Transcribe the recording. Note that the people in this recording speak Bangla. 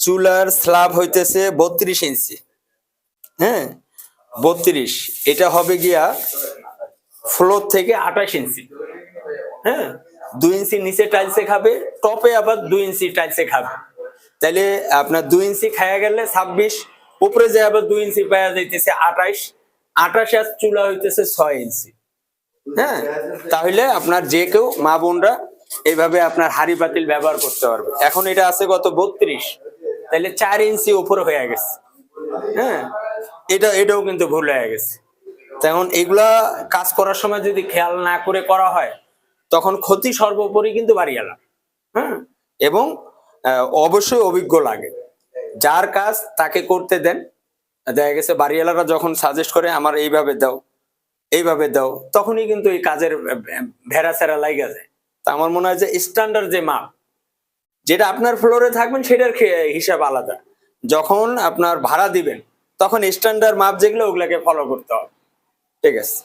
চুলার স্ল্যাব হইতেছে বত্রিশ ইঞ্চি। হ্যাঁ? বত্রিশ। এটা হবে গিয়া ফ্লোর থেকে আঠাশ ইঞ্চি। হ্যাঁ? দুই ইঞ্চি নিচে টাইলসে খাবে টপে আবার দুই ইঞ্চি টাইলসে খাবে। তাইলে আপনার দুই ইঞ্চি খায়া গেলে ছাব্বিশ, উপরে যে আবার দুই ইঞ্চি পাওয়া যাইতেছে আঠাইশ আঠাশ আর চুলা হইতেছে ছয় ইঞ্চি। হ্যাঁ? তাহলে আপনার যে কেউ মা বোনরা এইভাবে আপনার হাড়ি পাতিল ব্যবহার করতে পারবে। এখন এটা আছে কত বত্রিশ তাহলে চার ইঞ্চি উপরে হয়ে গেছে। হ্যাঁ এটা, এটাও কিন্তু ভুল হয়ে গেছে। তেমন এগুলা কাজ করার সময় যদি খেয়াল না করে করা হয়, তখন ক্ষতি সর্বোপরি কিন্তু বাড়ি গেলাম হ্যাঁ এবং অবশ্যই অভিজ্ঞ লাগে। যার কাজ তাকে করতে দেন। দেখা গেছে বাড়িওয়ালারা যখন সাজেস্ট করে, আমার এইভাবে দাও এইভাবে দাও, তখনই কিন্তু এই কাজের ভেড়া সেরা লাইগা যায়। তা আমার মনে হয় যে স্ট্যান্ডার্ড যে মাপ, যেটা আপনার ফ্লোরে থাকবেন সেটার হিসাব আলাদা। যখন আপনার ভাড়া দিবেন, তখন স্ট্যান্ডার্ড মাপ যেগুলো, ওগুলাকে ফলো করতে হবে। ঠিক আছে?